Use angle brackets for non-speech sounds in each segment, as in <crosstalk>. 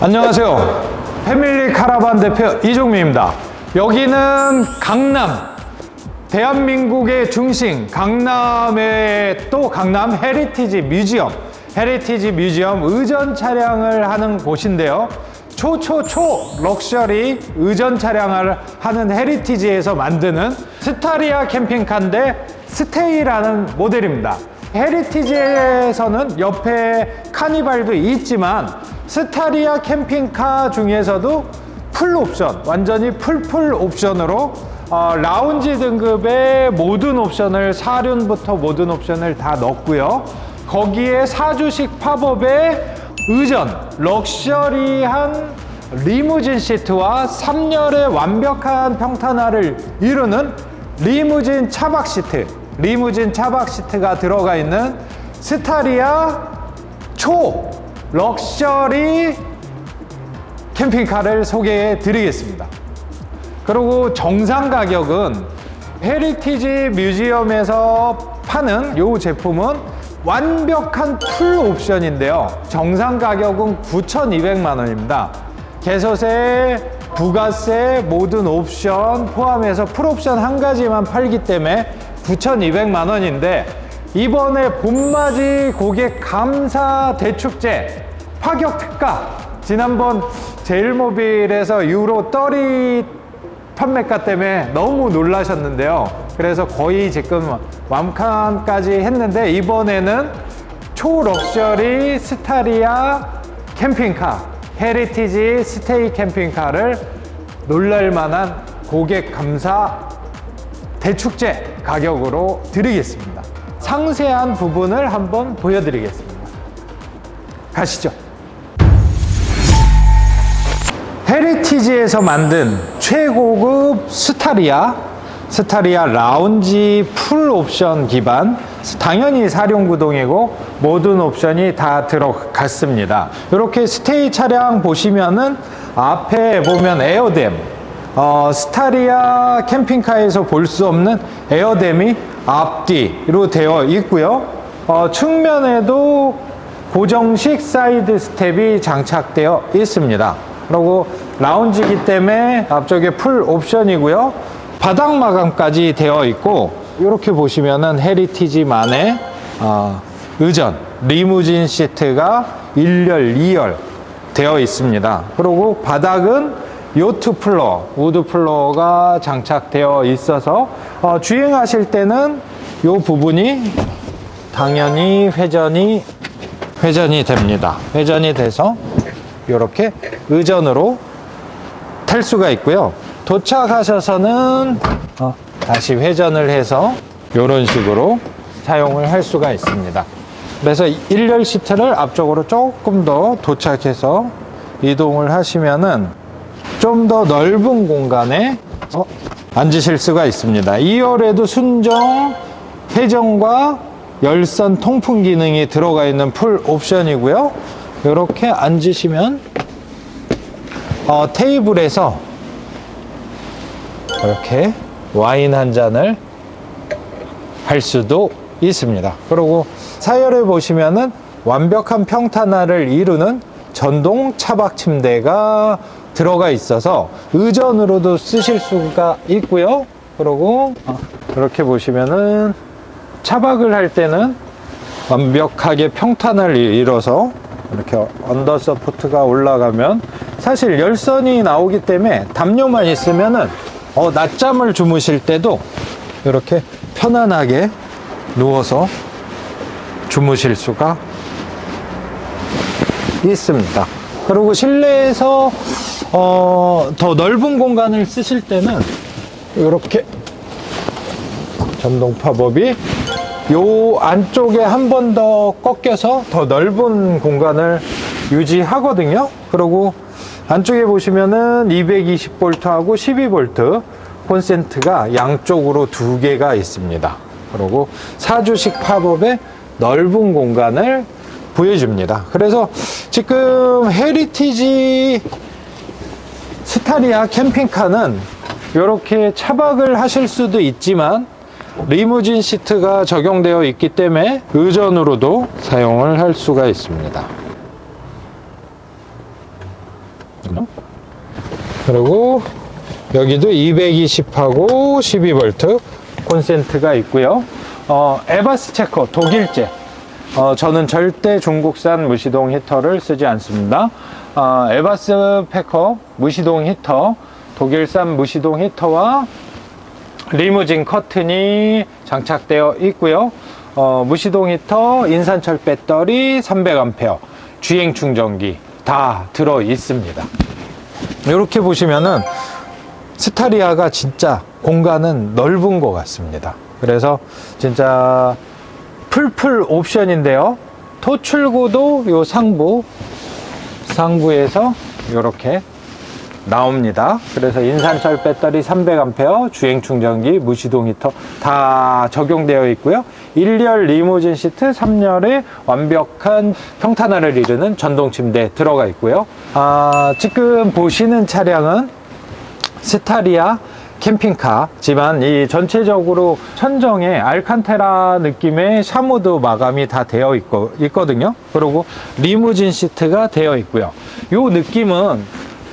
안녕하세요. 패밀리 카라반 대표 이종민입니다. 여기는 강남, 대한민국의 중심, 강남의 또 강남 헤리티지 뮤지엄, 헤리티지 뮤지엄 의전 차량을 하는 곳인데요. 초초초 럭셔리 의전 차량을 하는 헤리티지에서 만드는 스타리아 캠핑카인데 스테이라는 모델입니다. 헤리티지에서는 옆에 카니발도 있지만 스타리아 캠핑카 중에서도 풀 옵션, 완전히 풀풀 옵션으로 어, 라운지 등급의 모든 옵션을 사륜부터 모든 옵션을 다 넣었고요. 거기에 사주식 팝업에 의전, 럭셔리한 리무진 시트와 3열의 완벽한 평탄화를 이루는 리무진 차박 시트, 리무진 차박 시트가 들어가 있는 스타리아 초 럭셔리 캠핑카를 소개해 드리겠습니다. 그리고 정상 가격은 헤리티지 뮤지엄에서 파는 이 제품은 완벽한 풀 옵션인데요. 정상 가격은 9,200만 원입니다. 개소세, 부가세, 모든 옵션 포함해서 풀 옵션 한 가지만 팔기 때문에 9,200만 원인데 이번에 봄맞이 고객 감사 대축제 파격 특가 지난번 제일모빌에서 유로 떨이 판매가 때문에 너무 놀라셨는데요. 그래서 거의 지금 완판까지 했는데 이번에는 초럭셔리 스타리아 캠핑카 헤리티지 스테이 캠핑카를 놀랄만한 고객 감사 대축제 가격으로 드리겠습니다. 상세한 부분을 한번 보여드리겠습니다. 가시죠. 헤리티지에서 만든 최고급 스타리아, 스타리아 라운지 풀 옵션 기반, 당연히 사륜구동이고 모든 옵션이 다 들어갔습니다. 이렇게 스테이 차량 보시면은 앞에 보면 에어댐, 어, 스타리아 캠핑카에서 볼 수 없는 에어댐이 앞뒤로 되어 있고요. 어, 측면에도 고정식 사이드 스텝이 장착되어 있습니다. 그리고 라운지기 때문에 앞쪽에 풀 옵션이고요. 바닥 마감까지 되어 있고 이렇게 보시면은 헤리티지만의 어, 의전 리무진 시트가 1열, 2열 되어 있습니다. 그리고 바닥은 요트 플로, 우드 플로가 장착되어 있어서 어, 주행하실 때는 이 부분이 당연히 회전이 회전이 됩니다. 회전이 돼서 이렇게 의전으로 탈 수가 있고요. 도착하셔서는 어, 다시 회전을 해서 이런 식으로 사용을 할 수가 있습니다. 그래서 1열 시트를 앞쪽으로 조금 더 도착해서 이동을 하시면은 좀 더 넓은 공간에 어, 앉으실 수가 있습니다. 2열에도 순정, 회전과 열선 통풍 기능이 들어가 있는 풀 옵션이고요. 이렇게 앉으시면 어, 테이블에서 이렇게 와인 한 잔을 할 수도 있습니다. 그리고 사열에 보시면은 완벽한 평탄화를 이루는 전동 차박 침대가 들어가 있어서 의전으로도 쓰실 수가 있고요. 그리고 어, 이렇게 보시면은 차박을 할 때는 완벽하게 평탄을 이뤄서 이렇게 언더 서포트가 올라가면 사실 열선이 나오기 때문에 담요만 있으면은 어, 낮잠을 주무실 때도 이렇게 편안하게 누워서 주무실 수가 있습니다. 그리고 실내에서 어, 더 넓은 공간을 쓰실 때는 이렇게 전동 팝업이 요 안쪽에 한 번 더 꺾여서 더 넓은 공간을 유지하거든요. 그리고 안쪽에 보시면은 220V하고 12V 콘센트가 양쪽으로 두 개가 있습니다. 그리고 사주식 팝업의 넓은 공간을 보여줍니다. 그래서 지금 헤리티지 스타리아 캠핑카는 이렇게 차박을 하실 수도 있지만 리무진 시트가 적용되어 있기 때문에 의전으로도 사용을 할 수가 있습니다. 그리고 여기도 220하고 12V 콘센트가 있고요. 어, 에바스 체커 독일제. 어, 저는 절대 중국산 무시동 히터를 쓰지 않습니다. 어, 에바스 페커 무시동 히터, 독일산 무시동 히터와 리무진 커튼이 장착되어 있고요. 어, 무시동 히터, 인산철 배터리 300A, 주행 충전기 다 들어 있습니다. 이렇게 보시면은 스타리아가 진짜 공간은 넓은 것 같습니다. 그래서 진짜 풀풀 옵션인데요. 토출구도 요 상부, 상부에서 이렇게 나옵니다. 그래서 인산철 배터리 300A, 주행 충전기, 무시동 히터 다 적용되어 있고요. 1열 리무진 시트, 3열에 완벽한 평탄화를 이루는 전동 침대 들어가 있고요. 아, 지금 보시는 차량은 스타리아 캠핑카지만 이 전체적으로 천정에 알칸테라 느낌의 샤무드 마감이 다 되어 있고, 있거든요. 그리고 리무진 시트가 되어 있고요. 요 느낌은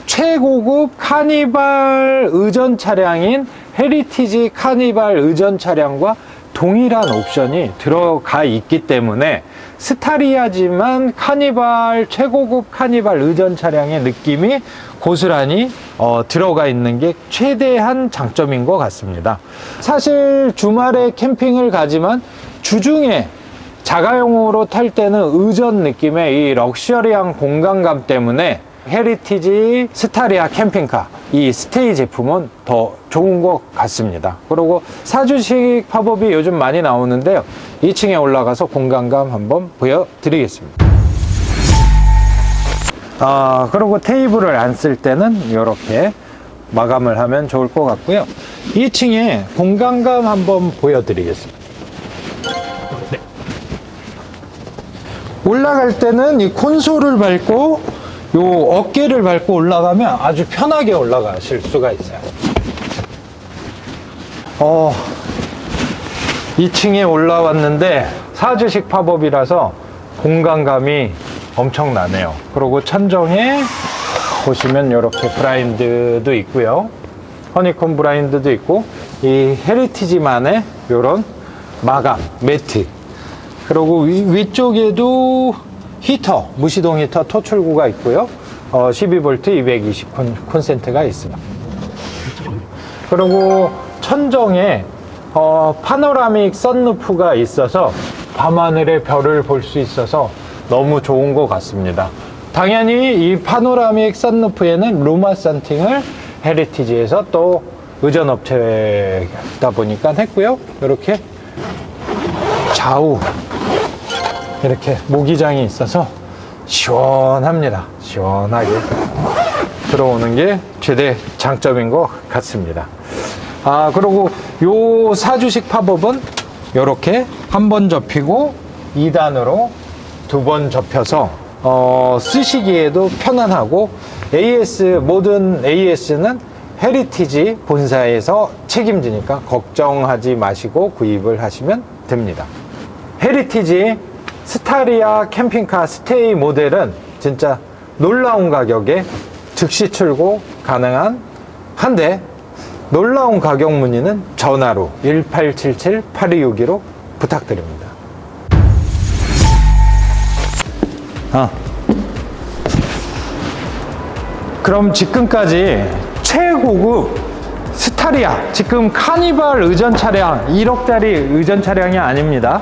최고급 카니발 의전 차량인 헤리티지 카니발 의전 차량과 동일한 옵션이 들어가 있기 때문에 스타리아지만 카니발 최고급 카니발 의전 차량의 느낌이 고스란히 어, 들어가 있는 게 최대한 장점인 것 같습니다. 사실 주말에 캠핑을 가지만 주중에 자가용으로 탈 때는 의전 느낌의 이 럭셔리한 공간감 때문에 헤리티지 스타리아 캠핑카 이 스테이 제품은 더 좋은 것 같습니다. 그리고 사주식 팝업이 요즘 많이 나오는데요. 2층에 올라가서 공간감 한번 보여드리겠습니다. 아, 그리고 테이블을 안 쓸 때는 이렇게 마감을 하면 좋을 것 같고요. 2층에 공간감 한번 보여드리겠습니다. 올라갈 때는 이 콘솔을 밟고 요 어깨를 밟고 올라가면 아주 편하게 올라가실 수가 있어요. 어, 2층에 올라왔는데 사주식 팝업이라서 공간감이 엄청나네요. 그리고 천정에 보시면 이렇게 브라인드도 있고요. 허니콤 브라인드도 있고 이 헤리티지만의 이런 마감 매트 그리고 위, 쪽에도 히터, 무시동 히터 토출구가 있고요. 어, 12V 220 콘, 콘센트가 있습니다. 그리고 천정에 어, 파노라믹 썬루프가 있어서 밤하늘의 별을 볼 수 있어서 너무 좋은 것 같습니다. 당연히 이 파노라믹 썬루프에는 루마 썬팅을 헤리티지에서 또 의전 업체다 보니까 했고요. 이렇게 좌우 이렇게 모기장이 있어서 시원합니다. 시원하게 들어오는 게 최대 장점인 것 같습니다. 아, 그리고 요 사주식 팝업은 이렇게 한 번 접히고 2단으로 두 번 접혀서 어, 쓰시기에도 편안하고 AS 모든 AS는 헤리티지 본사에서 책임지니까 걱정하지 마시고 구입을 하시면 됩니다. 헤리티지 스타리아 캠핑카 스테이 모델은 진짜 놀라운 가격에 즉시 출고 가능한 한데 놀라운 가격 문의는 전화로 1877-8262로 부탁드립니다. 아. 그럼 지금까지 최고급 스타리아, 지금 카니발 의전 차량, 1억짜리 의전 차량이 아닙니다.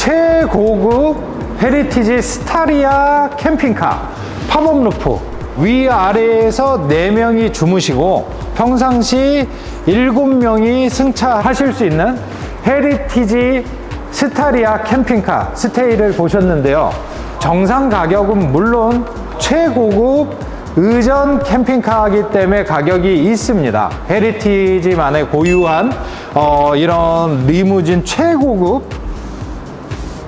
최고급 헤리티지 스타리아 캠핑카, 팝업 루프, 위아래에서 4명이 주무시고 평상시 7명이 승차하실 수 있는 헤리티지 스타리아 캠핑카 스테이를 보셨는데요. 정상 가격은 물론 최고급 의전 캠핑카이기 때문에 가격이 있습니다. 헤리티지만의 고유한 어, 이런 리무진 최고급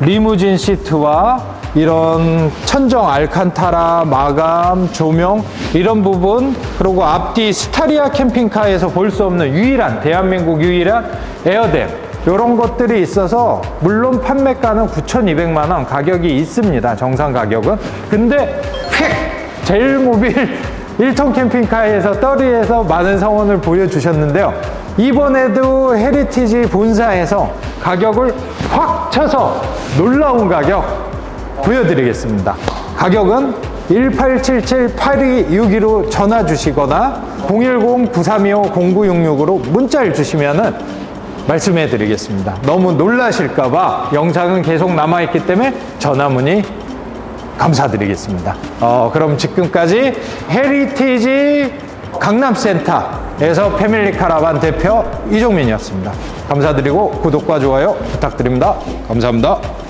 리무진 시트와 이런 천정 알칸타라 마감 조명 이런 부분 그리고 앞뒤 스타리아 캠핑카에서 볼 수 없는 유일한 대한민국 유일한 에어댐. 이런 것들이 있어서 물론 판매가는 9,200만 원 가격이 있습니다 정상 가격은. 근데 휙! 제일 모빌 <laughs> 1톤 캠핑카에서 떨이에서 많은 성원을 보여주셨는데요. 이번에도 헤리티지 본사에서 가격을 확 쳐서 놀라운 가격 보여드리겠습니다. 가격은 1877-8262로 전화 주시거나 010-9325-0966으로 문자를 주시면은 말씀해 드리겠습니다. 너무 놀라실까봐 영상은 계속 남아있기 때문에 전화 문의 감사드리겠습니다. 어, 그럼 지금까지 헤리티지 강남센터에서 패밀리 카라반 대표 이종민이었습니다. 감사드리고 구독과 좋아요 부탁드립니다. 감사합니다.